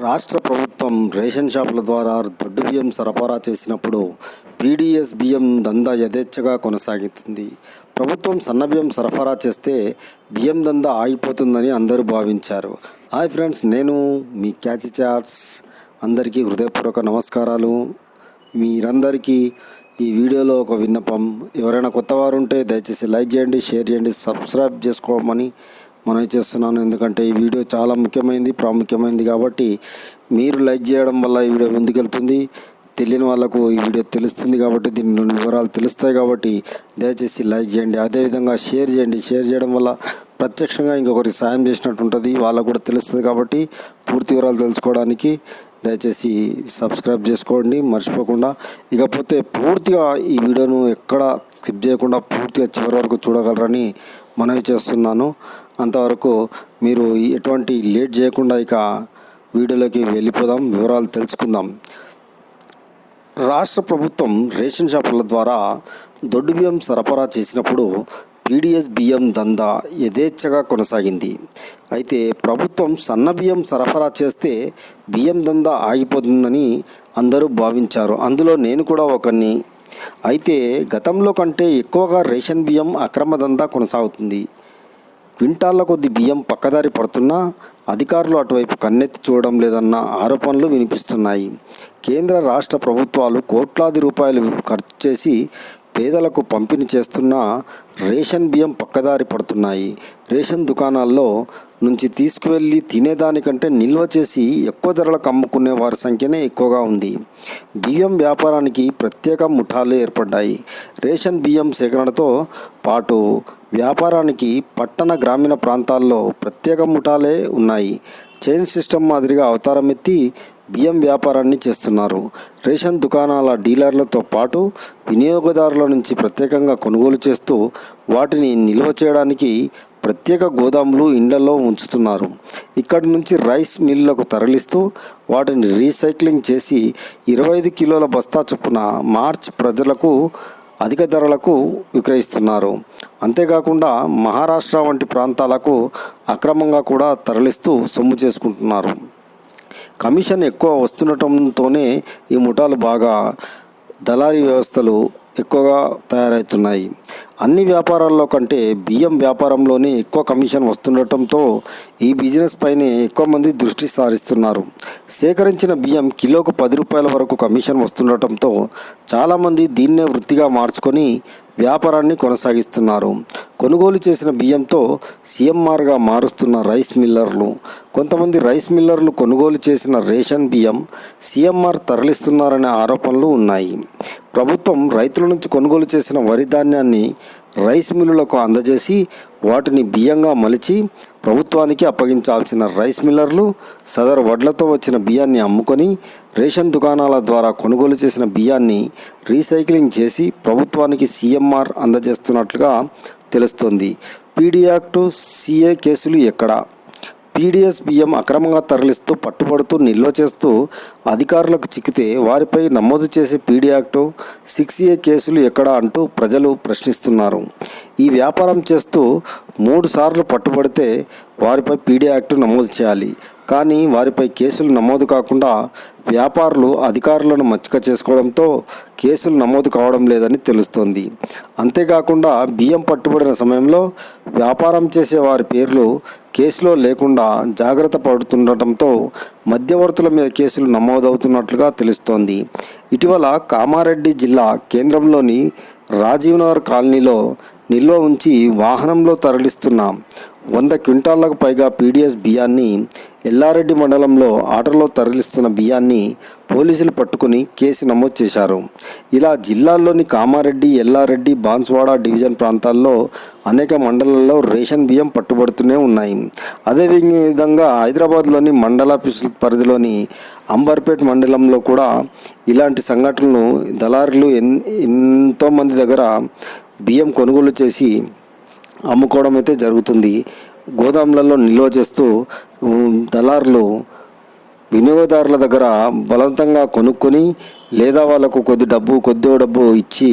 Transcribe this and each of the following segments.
రాష్ట్ర ప్రభుత్వం రేషన్ షాపుల ద్వారా దొడ్డు బియ్యం సరఫరా చేసినప్పుడు పీడీఎస్ బియ్యం దందా యథేచ్ఛగా కొనసాగుతుంది. ప్రభుత్వం సన్న బియ్యం సరఫరా చేస్తే బియ్యం దందా ఆగిపోతుందని అందరూ భావించారు. హాయ్ ఫ్రెండ్స్ నేను మీ క్యాచి చాట్స్ అందరికీ హృదయపూర్వక నమస్కారాలు. మీరందరికీ ఈ వీడియోలో ఒక విన్నపం. ఎవరైనా కొత్త వారు ఉంటే దయచేసి లైక్ చేయండి షేర్ చేయండి సబ్స్క్రైబ్ చేసుకోమని మనవి చేస్తున్నాను. ఎందుకంటే ఈ వీడియో చాలా ముఖ్యమైనది ప్రాముఖ్యమైనది కాబట్టి మీరు లైక్ చేయడం వల్ల ఈ వీడియో ముందుకెళ్తుంది. తెలియని వాళ్ళకు ఈ వీడియో తెలుస్తుంది కాబట్టి దీని వివరాలు తెలుస్తాయి కాబట్టి దయచేసి లైక్ చేయండి. అదేవిధంగా షేర్ చేయండి. షేర్ చేయడం వల్ల ప్రత్యక్షంగా ఇంకొకరికి సాయం చేసినట్టు ఉంటుంది. వాళ్ళకు కూడా తెలుస్తుంది కాబట్టి పూర్తి వివరాలు తెలుసుకోవడానికి దయచేసి సబ్స్క్రైబ్ చేసుకోండి. మర్చిపోకుండా ఇకపోతే పూర్తిగా ఈ వీడియోను ఎక్కడ స్కిప్ చేయకుండా పూర్తిగా చివరి వరకు చూడగలరని మనవి చేస్తున్నాను. అంతవరకు మీరు ఎటువంటి లేట్ చేయకుండా ఇక వీడియోలోకి వెళ్ళిపోదాం వివరాలు తెలుసుకుందాం. రాష్ట్ర ప్రభుత్వం రేషన్ షాపుల ద్వారా దొడ్డు బియ్యం సరఫరా చేసినప్పుడు పీడిఎస్ బియ్యం దందా యథేచ్ఛగా కొనసాగింది. అయితే ప్రభుత్వం సన్న బియ్యం సరఫరా చేస్తే బియ్యం దందా ఆగిపోతుందని అందరూ భావించారు. అందులో నేను కూడా ఒకరిని అయితే గతంలో కంటే ఎక్కువగా రేషన్ బియ్యం అక్రమ దందా కొనసాగుతుంది. క్వింటాళ్ళ కొద్ది బియ్యం పక్కదారి పడుతున్నా అధికారులు అటువైపు కన్నెత్తి చూడడం లేదన్న ఆరోపణలు వినిపిస్తున్నాయి. కేంద్ర రాష్ట్ర ప్రభుత్వాలు కోట్లాది రూపాయలు ఖర్చు చేసి పేదలకు పంపిణీ చేస్తున్న రేషన్ బియ్యం పక్కదారి పడుతున్నాయి. రేషన్ దుకాణాల్లో నుంచి తీసుకువెళ్ళి తినేదానికంటే నిల్వ చేసి ఎక్కువ ధరలకు అమ్ముకునే వారి సంఖ్యనే ఎక్కువగా ఉంది. బియ్యం వ్యాపారానికి ప్రత్యేక ముఠాలు ఏర్పడ్డాయి. రేషన్ బియ్యం సేకరణతో పాటు వ్యాపారానికి పట్టణ గ్రామీణ ప్రాంతాల్లో ప్రత్యేక ముఠాలే ఉన్నాయి. చైన్ సిస్టమ్ మాదిరిగా అవతారం ఎత్తి బియ్యం వ్యాపారాన్ని చేస్తున్నారు. రేషన్ దుకాణాల డీలర్లతో పాటు వినియోగదారుల నుంచి ప్రత్యేకంగా కొనుగోలు చేస్తూ వాటిని నిల్వ చేయడానికి ప్రత్యేక గోదాములు ఇండ్లలో ఉంచుతున్నారు. ఇక్కడి నుంచి రైస్ మిల్లులకు తరలిస్తూ వాటిని రీసైక్లింగ్ చేసి ఇరవై ఐదు కిలోల బస్తా చొప్పున మార్చ్ ప్రజలకు అధిక ధరలకు విక్రయిస్తున్నారు. అంతేకాకుండా మహారాష్ట్ర వంటి ప్రాంతాలకు అక్రమంగా కూడా తరలిస్తూ సొమ్ము చేసుకుంటున్నారు. కమిషన్ ఎక్కువ వస్తుండటంతోనే ఈ ముఠాలు బాగా దళారీ వ్యవస్థలు ఎక్కువగా తయారవుతున్నాయి. అన్ని వ్యాపారాల్లో కంటే బియ్యం వ్యాపారంలోనే ఎక్కువ కమిషన్ వస్తుండటంతో ఈ బిజినెస్ పైనే ఎక్కువ మంది దృష్టి సారిస్తున్నారు. సేకరించిన బియ్యం కిలోకు పది రూపాయల వరకు కమిషన్ వస్తుండటంతో చాలామంది దీన్నే వృత్తిగా మార్చుకొని వ్యాపారాన్ని కొనసాగిస్తున్నారు. కొనుగోలు చేసిన బియ్యంతో సీఎంఆర్గా మారుస్తున్న రైస్ మిల్లర్లు. కొంతమంది రైస్ మిల్లర్లు కొనుగోలు చేసిన రేషన్ బియ్యం సీఎంఆర్ తరలిస్తున్నారనే ఆరోపణలు ఉన్నాయి. ప్రభుత్వం రైతుల నుంచి కొనుగోలు చేసిన వరి ధాన్యాన్ని రైస్ మిల్లులకు అందజేసి వాటిని బియ్యంగా మలిచి ప్రభుత్వానికి అప్పగించాల్సిన రైస్ మిల్లర్లు సదరు వడ్లతో వచ్చిన బియ్యాన్ని అమ్ముకొని రేషన్ దుకాణాల ద్వారా కొనుగోలు చేసిన బియ్యాన్ని రీసైక్లింగ్ చేసి ప్రభుత్వానికి సీఎంఆర్ అందజేస్తున్నట్లుగా తెలుస్తోంది. పీడీ యాక్టు సీఏ కేసులు ఎక్కడ? పీడిఎస్ బియ్యం అక్రమంగా తరలిస్తూ పట్టుబడుతూ నిల్వ చేస్తూ అధికారులకు చిక్కితే వారిపై నమోదు చేసే పీడీ యాక్టు సిక్స్ ఏ కేసులు ఎక్కడ అంటూ ప్రజలు ప్రశ్నిస్తున్నారు. ఈ వ్యాపారం చేస్తూ మూడు సార్లు పట్టుబడితే వారిపై పీడీ యాక్టు నమోదు చేయాలి. కానీ వారిపై కేసులు నమోదు కాకుండా వ్యాపారులు అధికారులను మచ్చిక చేసుకోవడంతో కేసులు నమోదు కావడం లేదని తెలుస్తోంది. అంతేకాకుండా బియ్యం పట్టుబడిన సమయంలో వ్యాపారం చేసే వారి పేర్లు కేసులో లేకుండా జాగ్రత్త పడుతుండటంతో మధ్యవర్తుల మీద కేసులు నమోదవుతున్నట్లుగా తెలుస్తోంది. ఇటీవల కామారెడ్డి జిల్లా కేంద్రంలోని రాజీవ్ నగర్ కాలనీలో నిల్వ ఉంచి వాహనంలో తరలిస్తున్న వంద క్వింటాళ్ళకు పైగా పీడిఎస్ బియ్యాన్ని ఎల్లారెడ్డి మండలంలో ఆటోలో తరలిస్తున్న బియ్యాన్ని పోలీసులు పట్టుకుని కేసు నమోదు చేశారు. ఇలా జిల్లాల్లోని కామారెడ్డి ఎల్లారెడ్డి బాన్స్వాడ డివిజన్ ప్రాంతాల్లో అనేక మండలాల్లో రేషన్ బియ్యం పట్టుబడుతూనే ఉన్నాయి. అదేవిధంగా హైదరాబాద్లోని మండలాఫీసు పరిధిలోని అంబర్పేట్ మండలంలో కూడా ఇలాంటి సంఘటనలు దళారులు ఎన్ ఎంతోమంది దగ్గర బియ్యం కొనుగోలు చేసి అమ్ముకోవడం అయితే జరుగుతుంది. గోదాములలో నిల్వ చేస్తూ దళారులు వినియోగదారుల దగ్గర బలవంతంగా కొనుక్కొని లేదా వాళ్ళకు కొద్ది డబ్బు కొద్ది డబ్బు ఇచ్చి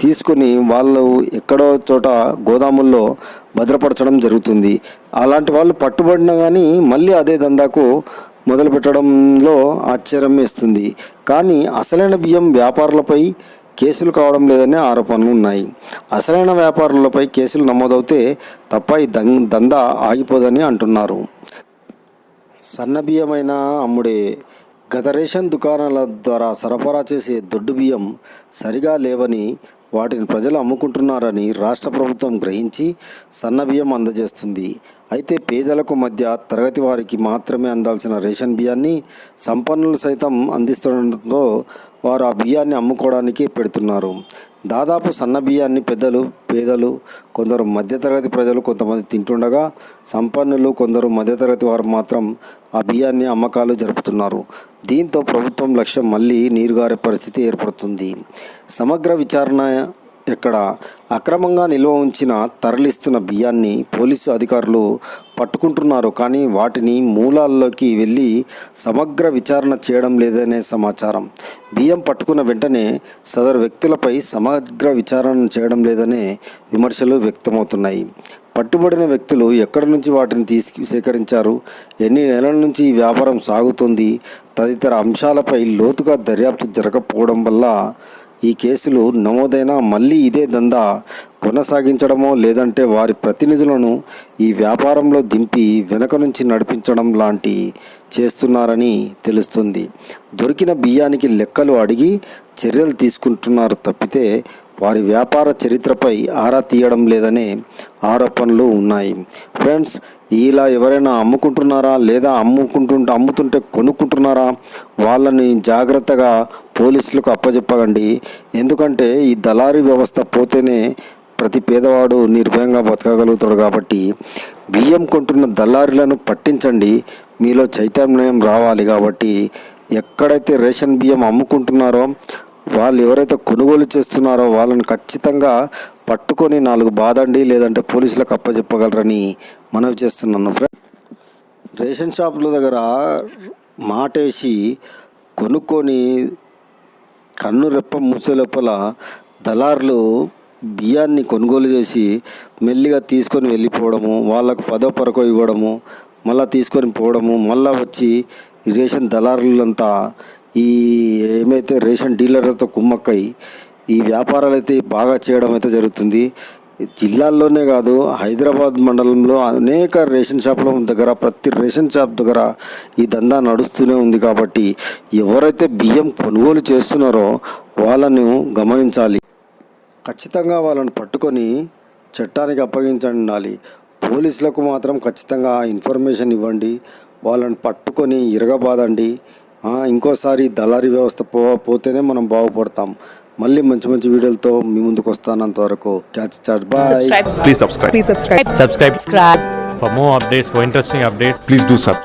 తీసుకొని వాళ్ళు ఎక్కడో చోట గోదాముల్లో భద్రపరచడం జరుగుతుంది. అలాంటి వాళ్ళు పట్టుబడినా కానీ మళ్ళీ అదే దందాకు మొదలుపెట్టడంలో ఆశ్చర్యం వేస్తుంది. కానీ అసలైన బియ్యం వ్యాపారులపై కేసులు కావడం లేదనే ఆరోపణలు ఉన్నాయి. అసలైన వ్యాపారులపై కేసులు నమోదవుతే తప్ప ఈ దం దందా ఆగిపోదని అంటున్నారు. సన్న బియ్యమైన అమ్ముడే గత రేషన్ దుకాణాల ద్వారా సరఫరా చేసే దొడ్డు బియ్యం సరిగా లేవని వాటిని ప్రజలు అమ్ముకుంటున్నారని రాష్ట్ర ప్రభుత్వం గ్రహించి సన్న బియ్యం అందజేస్తుంది. అయితే పేదలకు మధ్య తరగతి వారికి మాత్రమే అందాల్సిన రేషన్ బియ్యాన్ని సంపన్నులు సైతం అందిస్తుండటంతో వారు ఆ బియ్యాన్ని అమ్ముకోవడానికి పెడుతున్నారు. దాదాపు సన్న బియ్యాన్ని పెద్దలు పేదలు కొందరు మధ్యతరగతి ప్రజలు కొంతమంది తింటుండగా సంపన్నులు కొందరు మధ్యతరగతి వారు మాత్రం ఆ బియ్యాన్ని అమ్మకాలు జరుపుతున్నారు. దీంతో ప్రభుత్వం లక్ష్యం మళ్ళీ నీరుగారే పరిస్థితి ఏర్పడుతుంది. సమగ్ర విచారణ ఇక్కడ అక్రమంగా నిల్వ ఉంచిన తరలిస్తున్న బియ్యాన్ని పోలీసు అధికారులు పట్టుకుంటున్నారు. కానీ వాటిని మూలాల్లోకి వెళ్ళి సమగ్ర విచారణ చేయడం లేదనే సమాచారం. బియ్యం పట్టుకున్న వెంటనే సదరు వ్యక్తులపై సమగ్ర విచారణ చేయడం లేదనే విమర్శలు వ్యక్తమవుతున్నాయి. పట్టుబడిన వ్యక్తులు ఎక్కడి నుంచి వాటిని తీసుకు సేకరించారు? ఎన్ని నెలల నుంచి ఈ వ్యాపారం సాగుతుంది? తదితర అంశాలపై లోతుగా దర్యాప్తు జరగకపోవడం వల్ల ఈ కేసులు నమోదైనా మళ్ళీ ఇదే దందా కొనసాగించడమో లేదంటే వారి ప్రతినిధులను ఈ వ్యాపారంలో దింపి వెనక నుంచి నడిపించడం లాంటి చేస్తున్నారని తెలుస్తుంది. దొరికిన బియ్యానికి లెక్కలు అడిగి చర్యలు తీసుకుంటున్నారు తప్పితే వారి వ్యాపార చరిత్రపై ఆరా తీయడం లేదనే ఆరోపణలు ఉన్నాయి. ఫ్రెండ్స్ ఇలా ఎవరైనా అమ్ముకుంటున్నారా లేదా అమ్ముకుంటుంటే అమ్ముతుంటే కొనుక్కుంటున్నారా? వాళ్ళని జాగ్రత్తగా పోలీసులకు అప్పచెప్పకండి ఎందుకంటే ఈ దళారీ వ్యవస్థ పోతేనే ప్రతి పేదవాడు నిర్భయంగా బతకగలుగుతాడు కాబట్టి బియ్యం కొంటున్న దళారులను పట్టించండి. మీలో చైతన్యం రావాలి కాబట్టి ఎక్కడైతే రేషన్ బియ్యం అమ్ముకుంటున్నారో వాళ్ళు ఎవరైతే కొనుగోలు చేస్తున్నారో వాళ్ళని ఖచ్చితంగా పట్టుకొని నాలుగు బాదండి లేదంటే పోలీసులకు అప్పచెప్పగలరని మనవి చేస్తున్నాను ఫ్రెండ్. రేషన్ షాపుల దగ్గర మాటేసి కొనుక్కొని కన్ను రెప్ప మూసే లోపల దళారులు బియ్యాన్ని కొనుగోలు చేసి మెల్లిగా తీసుకొని వెళ్ళిపోవడము వాళ్ళకు పదో పరకో ఇవ్వడము మళ్ళీ తీసుకొని పోవడము మళ్ళీ వచ్చి రేషన్ దళారులంతా ఈ ఏమైతే రేషన్ డీలర్లతో కుమ్మక్కై ఈ వ్యాపారాలు అయితే బాగా చేయడం అయితే జరుగుతుంది. జిల్లాల్లోనే కాదు హైదరాబాద్ మండలంలో అనేక రేషన్ షాపుల దగ్గర ప్రతి రేషన్ షాప్ దగ్గర ఈ దందా నడుస్తూనే ఉంది కాబట్టి ఎవరైతే బియ్యం కొనుగోలు చేస్తున్నారో వాళ్ళను గమనించాలి. ఖచ్చితంగా వాళ్ళని పట్టుకొని చట్టానికి అప్పగించాలి పోలీసులకు మాత్రం ఖచ్చితంగా ఇన్ఫర్మేషన్ ఇవ్వండి. వాళ్ళని పట్టుకొని ఇరగబాదండి. ఇంకోసారి దళారీ వ్యవస్థ పో పోతేనే మనం బాగుపడతాం. మళ్ళీ మంచి మంచి వీడియోలతో మీ ముందుకు వస్తానంత వరకు catch chat bye please subscribe please subscribe subscribe subscribe for please do sub